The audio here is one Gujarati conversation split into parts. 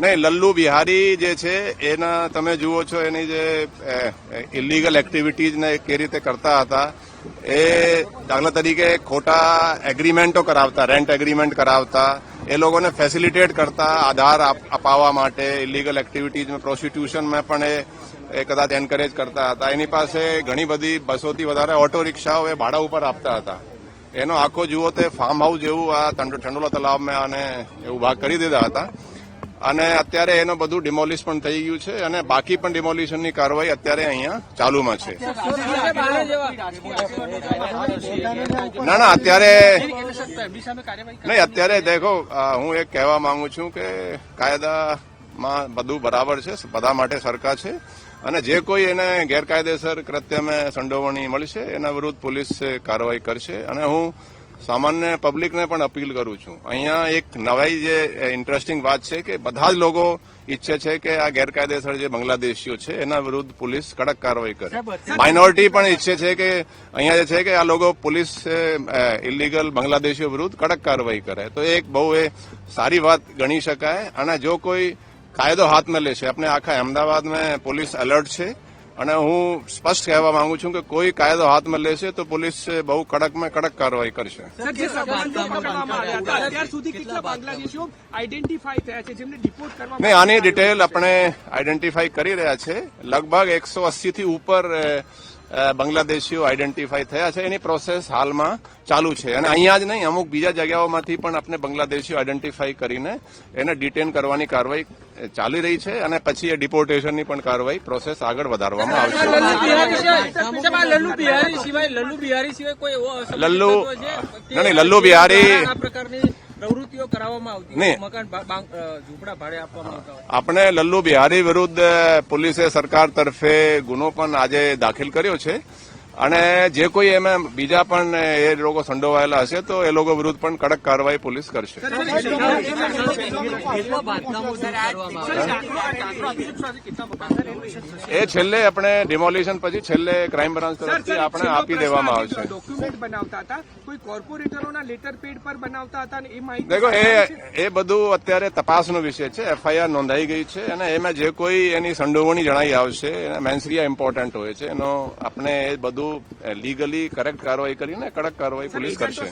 નહીં, લલ્લુ બિહારી જે છે, એના તમે જુઓ છો, એની જે ઇલીગલ એક્ટિવિટીઝને કે રીતે કરતા હતા, એ દાખલા તરીકે ખોટા એગ્રીમેન્ટો કરાવતા રેન્ટ એગ્રીમેન્ટ કરાવતા, એ લોકોને ફેસિલિટેટ કરતા, આધાર અપાવવા માટે ઇલીગલ એક્ટિવિટીઝમાં પ્રોસ્ટિટ્યુશનમાં પણ એ એ કદાચ એન્કરેજ કરતા હતા. એની પાસે ઘણી બધી બસોથી વધારે ઓટો રિક્ષાઓ એ ભાડા ઉપર આપતા હતા. એનો આખો જુઓ તે ફાર્મ હાઉસ જેવું આ ટંડો- તળાવમાં આને એવું ભાગ કરી દીધા હતા. અને અત્યારે એનું બધું ડિમોલિશ પણ થઈ ગયું છે અને બાકી પણ ડિમોલિશનની કાર્યવાહી અત્યારે અહીંયા ચાલુમાં છે. ના ના, અત્યારે નહીં, અત્યારે દેખો હું એક કહેવા માંગુ છું કે કાયદામાં બધું બરાબર છે, બધા માટે સરકાર છે અને જે કોઈ એને ગેરકાયદેસર કૃત્યમાં સંડોવણી મળશે, એના વિરુદ્ધ પોલીસ કાર્યવાહી કરશે અને હું સામાન્ય પબ્લિકને પણ અપીલ કરું છું. અહીંયા એક નવાઈ જે ઇન્ટરેસ્ટિંગ વાત છે કે બધા જ લોકો ઈચ્છે છે કે આ ગેરકાયદેસર જે બાંગ્લાદેશીઓ છે એના વિરુદ્ધ પોલીસ કડક કાર્યવાહી કરે. માઇનોરિટી પણ ઈચ્છે છે કે અહીંયા જે છે કે આ લોકો પોલીસ ઇલીગલ બાંગ્લાદેશીઓ વિરુદ્ધ કડક કાર્યવાહી કરે. તો એક બહુ એ સારી વાત ગણી શકાય. અને જો કોઈ કાયદો હાથમાં લેશે આપણે આખા અમદાવાદમાં પોલીસ એલર્ટ છે અને હું સ્પષ્ટ કહેવા માંગુ છું કે કોઈ કાયદો હાથમાં લેશે તો પોલીસ બહુ કડકમાં કડક કાર્યવાહી કરશે. સર જે સંબંધો પકડવામાં આવ્યા હતા અત્યાર સુધી કેટલા બાંગ્લાદેશીઓ આઈડેન્ટિફાઈ થયા છે જેમને ડિપોર્ટ કરવામાં નહીં આની ડિટેલ આપણે આઈડેન્ટિફાઈ કરી રહ્યા છે. લગભગ એકસો થી ઉપર બાંગ્લાદેશીઓ આઈડેન્ટિફાઈ થયા છે. એની પ્રોસેસ હાલમાં ચાલુ છે. અને અહીંયા જ નહીં અમુક બીજા જગ્યાઓમાંથી પણ આપણે બાંગ્લાદેશીઓ આઈડેન્ટિફાઈ કરીને એને ડિટેન કરવાની કાર્યવાહી ચાલી રહી છે અને પછી એ ડિપોર્ટેશનની પણ કાર્યવાહી પ્રોસેસ આગળ વધારવામાં આવશે. લલ્લુ બિહારી લલ્લુ બિહારી પ્રવૃત્તિઓ કરાવવામાં આવતી મકાન ઝૂંપડા ભાડે આપવામાં આવતા આપણે લલ્લુ બિહારી વિરુદ્ધ પોલીસે સરકાર તરફે ગુનો પણ આજે દાખલ કર્યો છે. અને જે કોઈ એમાં બીજા પણ એ લોકો સંડોવાયેલા હશે તો એ લોકો વિરુદ્ધ પણ કડક કાર્યવાહી પોલીસ કરશે. એ છેલ્લે આપણે ડિમોલિશન પછી છેલ્લે ક્રાઇમ બ્રાન્ચ તરફથી આપણે આપી દેવામાં આવશે. ડોક્યુમેન્ટ બનાવતા હતા. કોઈ કોર્પોરેટરોના લેટર પેડ પર બનાવતા હતા એ માહિતી દેખો એ એ બધું અત્યારે તપાસનો વિષય છે. એફઆઈઆર નોંધાઈ ગઈ છે અને એમાં જે કોઈ એની સંડોવણી જણાઈ આવશે એના મેન્સરિયા ઇમ્પોર્ટન્ટ હોય છે. એનો આપણે એ બધું લીગલી કરેક્ટ કાર્યવાહી કરીને કડક કાર્યવાહી પોલીસ કરશે.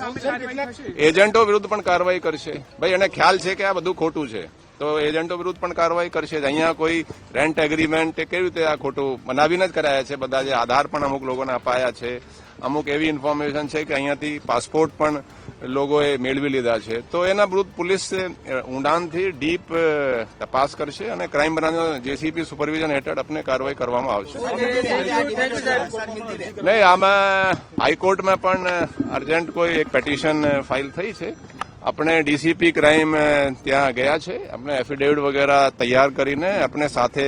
એજન્ટો વિરુદ્ધ પણ કાર્યવાહી કરશે. ભાઈ એને ખ્યાલ છે કે આ બધું ખોટું છે. તો એજન્ટો વિરુદ્ધ પણ કાર્યવાહી કરશે. અહીંયા કોઈ રેન્ટ એગ્રીમેન્ટ કેવી રીતે આ ખોટું બનાવીને જ કરાયા છે બધા જે આધાર પણ અમુક લોકોને અપાયા છે. અમુક એવી ઇન્ફોર્મેશન છે કે અહીંયાથી પાસપોર્ટ પણ લોકોએ મેળવી લીધા છે. તો એના વિરુદ્ધ પોલીસ ઊંડાણથી ડીપ તપાસ કરશે અને ક્રાઇમ બ્રાન્ચ જેસીપી સુપરવિઝન હેઠળ આપણે કાર્યવાહી કરવામાં આવશે. નહીં, આમાં હાઈકોર્ટમાં પણ અર્જન્ટ કોઈ એક પેટિશન ફાઇલ થઈ છે. આપણે ડીસીપી ક્રાઇમ ત્યાં ગયા છે. આપણે એફિડેવિટ વગેરે તૈયાર કરીને આપણે સાથે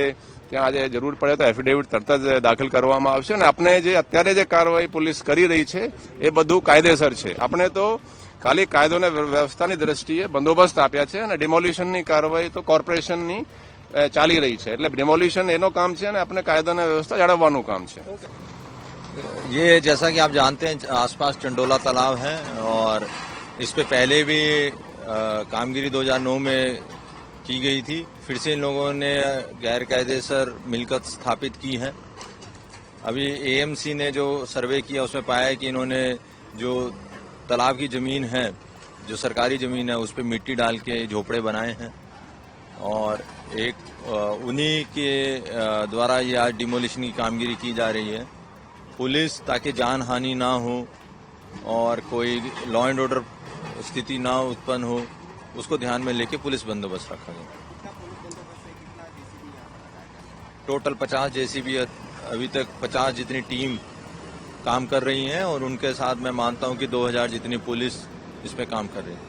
ત્યાં આજે જરૂર પડે તો એફિડેવિટ તરત જ દાખલ કરવામાં આવશે. અને આપણે જે અત્યારે જે કાર્યવાહી પોલીસ કરી રહી છે, એ બધું કાયદેસર છે. આપણે તો ખાલી કાયદો અને વ્યવસ્થાની દ્રષ્ટિએ બંદોબસ્ત આપ્યા છે અને ડિમોલિશનની કાર્યવાહી તો કોર્પોરેશનની અ, ચાલી રહી છે એટલે ડિમોલિશન એનો કામ છે અને આપણે કાયદો અને વ્યવસ્થા જાળવવાનું કામ છે ये जैसा कि आप जानते हैं आसपास चंडोला तालाब है और इस पे पहले भी अ, कामगिरी 2009 में की गई थी फिर से इन लोगों ने गैर कायदेसर मिलकत स्थापित की है अभी एएमसी ने जो सर्वे किया उसमें पाया है कि इन्होंने जो तालाब की ज़मीन है, जो सरकारी ज़मीन है, उस पर मिट्टी डाल के झोपड़े बनाए हैं। और एक उन्हीं के द्वारा ये आज डिमोलिशन की कामगिरी की जा रही है। पुलिस ताकि जान हानि ना हो और कोई लॉ एंड ऑर्डर स्थिति ना उत्पन्न हो, उसको ध्यान में लेके पुलिस बंदोबस्त रखा गया टोटल पचास जेसीबी अभी तक पचास जितनी टीम काम कर रही हैं और उनके साथ मैं मानता हूँ कि 2000 जितनी पुलिस इस पे काम कर रही है।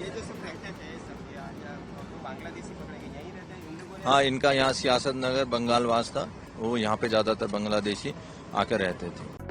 ये जो सब रहते थे सब यहाँ यहाँ वो बांग्लादेशी पकड़े गए यहीं रहते हैं इन लोगों ने हाँ इनका यहाँ सियासत नगर बंगाल वास था वो यहाँ पे ज़्यादातर बांग्लादेशी आकर रहते थे।